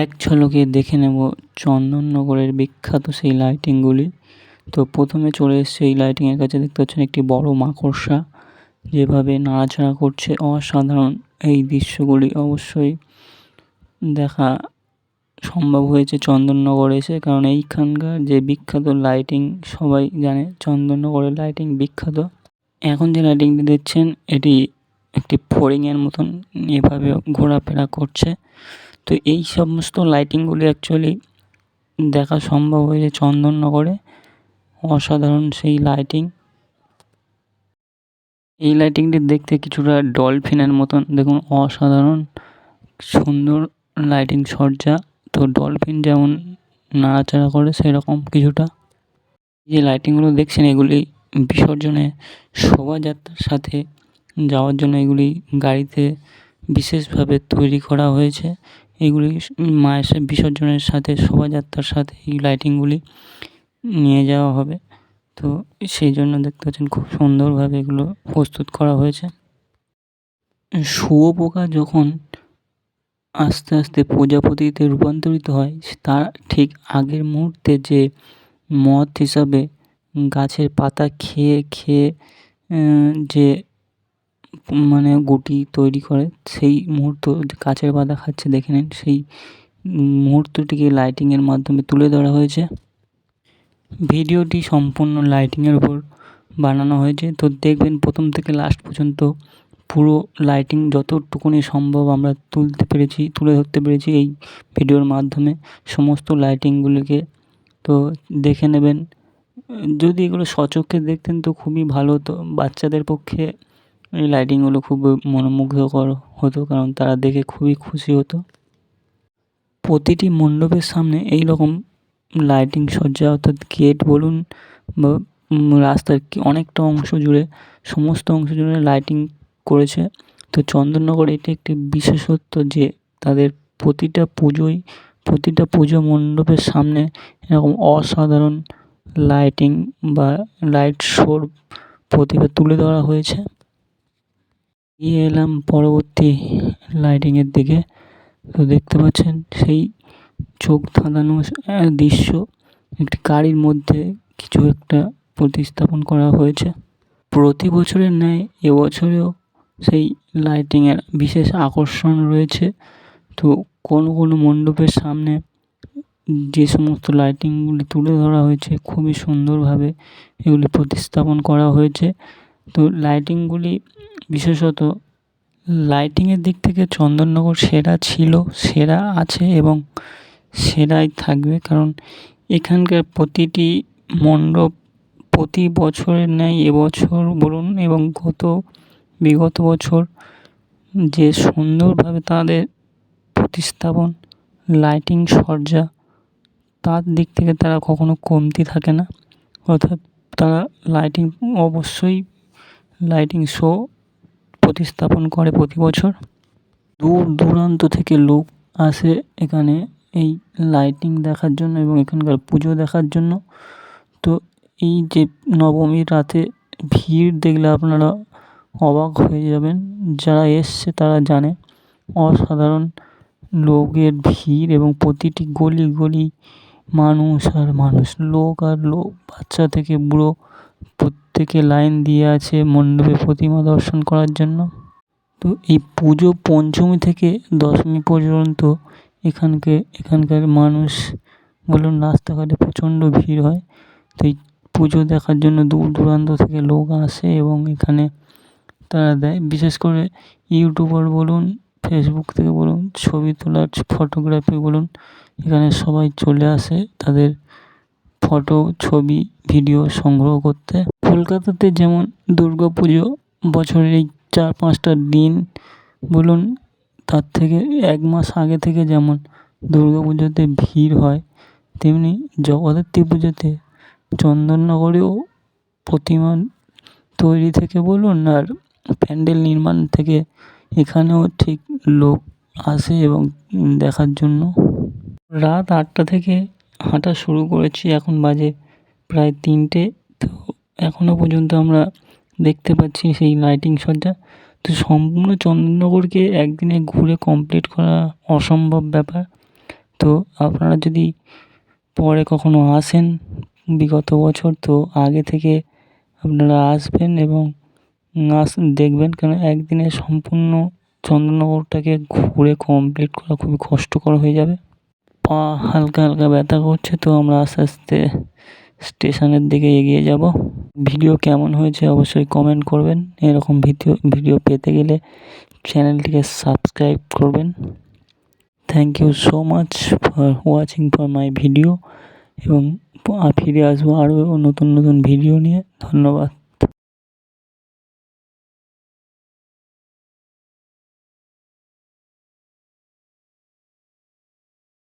এক ঝলকে দেখে নেব চন্দননগরের বিখ্যাত সেই লাইটিংগুলি তো প্রথমে চলে এসছে এই লাইটিংয়ের কাছে। দেখতে পাচ্ছেন একটি বড় মাকড়সা, যেভাবে নাড়াচাড়া করছে অসাধারণ এই দৃশ্যগুলি। অবশ্যই দেখা সম্ভব হয়েছে চন্দননগরে এসে, কারণ এইখানকার যে বিখ্যাত লাইটিং সবাই জানে চন্দননগরের লাইটিং বিখ্যাত। এখন যে লাইটিংটি দেখছেন, এটি একটি ফড়িংয়ের মতন এভাবে ঘোরাফেরা করছে। তো এই সমস্ত লাইটিংগুলি অ্যাকচুয়ালি দেখা সম্ভব হয়েছে চন্দননগরে। অসাধারণ সেই লাইটিং এই লাইটিংটি দেখতে কিছুটা ডলফিনের মতন। দেখুন, অসাধারণ। সুন্দর লাইটিং সজ্জা। তো ডলফিন যেমন নাড়াচাড়া করে, সেরকম কিছুটা। যে লাইটিংগুলো দেখছেন, এগুলি বিসর্জনে শোভাযাত্রার সাথে যাওয়ার জন্য এগুলি গাড়িতে বিশেষভাবে তৈরি করা হয়েছে। এগুলি মায়ের বিসর্জনের সাথে, শোভাযাত্রার সাথে এই লাইটিংগুলি নিয়ে যাওয়া হবে। তো সেই জন্য দেখতে পাচ্ছেন খুব সুন্দরভাবে এগুলো প্রস্তুত করা হয়েছে। শুয়োপোকা যখন আস্তে আস্তে প্রজাপতিতে রূপান্তরিত হয়, তার ঠিক আগের মুহূর্তে যে মদ হিসাবে গাছের পাতা খেয়ে খেয়ে যে মানে গুটি তৈরি করে, সেই মুহূর্ত গাছের পাতা খাচ্ছে, দেখে নিন, সেই মুহূর্তটিকে লাইটিংয়ের মাধ্যমে তুলে ধরা হয়েছে। ভিডিওটি সম্পূর্ণ লাইটিংয়ের উপর বানানো হয়েছে। তো দেখবেন, প্রথম থেকে লাস্ট পর্যন্ত পুরো লাইটিং যতটুকুনি সম্ভব আমরা তুলতে পেরেছি, তুলে ধরতে পেরেছি এই ভিডিওর মাধ্যমে। সমস্ত লাইটিংগুলিকে তো দেখে নেবেন। যদি এগুলো সচক্ষে দেখতেন তো খুবই ভালো হতো। বাচ্চাদের পক্ষে এই লাইটিংগুলো খুব মনোমুগ্ধকর হতো, কারণ তারা দেখে খুবই খুশি হতো। প্রতিটি মণ্ডপের সামনে এই রকম লাইটিং সজ্জা, অর্থাৎ গেট বলুন বা রাস্তার অনেকটা অংশ জুড়ে, সমস্ত অংশ জুড়ে লাইটিং করেছে। তো চন্দননগর এটি একটি বিশেষত্ব যে, তাদের প্রতিটা পুজোয়, প্রতিটা পুজো মণ্ডপের সামনে এরকম অসাধারণ লাইটিং বা লাইট শোর প্রতিভা তুলে ধরা হয়েছে। নিয়ে এলাম পরবর্তী লাইটিংয়ের দিকে। তো দেখতে পাচ্ছেন সেই চোখ ধাঁধানো দৃশ্য। একটি গাড়ির মধ্যে কিছু একটা প্রতিস্থাপন করা হয়েছে। প্রতি বছরের ন্যায় এবছরেও সেই লাইটিংয়ের বিশেষ আকর্ষণ রয়েছে। তো কোনো কোনো মণ্ডপের সামনে যে সমস্ত লাইটিংগুলি তুলে ধরা হয়েছে, খুবই সুন্দরভাবে এগুলি প্রতিস্থাপন করা হয়েছে। তো লাইটিংগুলি বিশেষত লাইটিংয়ের দিক থেকে চন্দননগর সেরা ছিল, সেরা আছে এবং সেরাই থাকবে কারণ এখানকার প্রতিটি মণ্ডপ প্রতি বছরের ন্যায় এবছর বলুন এবং গত বিগত বছর যে সুন্দরভাবে তাদের প্রতিস্থাপন লাইটিং সজ্জা, তার দিক থেকে তারা কখনো কমতি থাকে না। অর্থাৎ তারা লাইটিং অবশ্যই লাইটিং শো প্রতিস্থাপন করে প্রতি বছর। দূর দূরান্ত থেকে লোক আসে এখানে এই লাইটিং দেখার জন্য এবং এখানকার পুজো দেখার জন্য। তো এই যে নবমীর রাতে ভিড় দেখলে আপনারা অবাক হয়ে যাবেন। যারা এসছে তারা জানে অসাধারণ লোকের ভিড় এবং প্রতিটি গলি গলি মানুষ আর মানুষ, লোক আর লোক, বাচ্চা থেকে বুড়ো প্রত্যেকে লাইন দিয়ে আছে মণ্ডপে প্রতিমা দর্শন করার জন্য। তো এই পুজো পঞ্চমী থেকে দশমী পর্যন্ত এখানকে, এখানকার মানুষ বলুন রাস্তাঘাটে প্রচণ্ড ভিড় হয়। তো এই পুজো দেখার জন্য দূর দূরান্ত থেকে লোক আসে এবং এখানে তারা দেয়। বিশেষ করে ইউটিউবার বলুন, ফেসবুক থেকে বলুন, ছবি তোলার, ফটোগ্রাফি বলুন, এখানে সবাই চলে আসে তাদের ফটো, ছবি, ভিডিও সংগ্রহ করতে। কলকাতাতে যেমন দুর্গা পুজো বছরের এই চার পাঁচটা দিন, বলুন, তার থেকে এক মাস আগে থেকে যেমন দুর্গা পুজোতে ভিড় হয়, তেমনি জগদ্ধাত্রী পুজোতে চন্দননগরেও প্রতিমা তৈরি থেকে বলুন আর প্যান্ডেল নির্মাণ থেকে এখানেও ঠিক লোক আসে এবং দেখার জন্য। রাত আটটা থেকে হাঁটা শুরু করেছি, এখন বাজে প্রায় তিনটে। এখনও পর্যন্ত আমরা দেখতে পাচ্ছি সেই লাইটিং সজ্জা। তো সম্পূর্ণ চন্দননগরকে একদিনে ঘুরে কমপ্লিট করা অসম্ভব ব্যাপার। তো আপনারা যদি পরে কখনো আসেন বিগত বছর, তো আগে থেকে আপনারা আসবেন এবং আস, দেখবেন। কেন একদিনে সম্পূর্ণ চন্দননগরটাকে ঘুরে কমপ্লিট করা খুবই কষ্টকর হয়ে যাবে। পা হালকা হালকা ব্যথা করছে, তো আমরা আস্তে আস্তে স্টেশনের দিকে এগিয়ে যাব। ভিডিও কেমন হয়েছে অবশ্যই কমেন্ট করবেন। এরকম ভিডিও ভিডিও পেতে গেলে চ্যানেলটিকে সাবস্ক্রাইব করবেন। Thank you so much for watching for my video এবং ফিরে আসব আরও নতুন নতুন ভিডিও নিয়ে। ধন্যবাদ।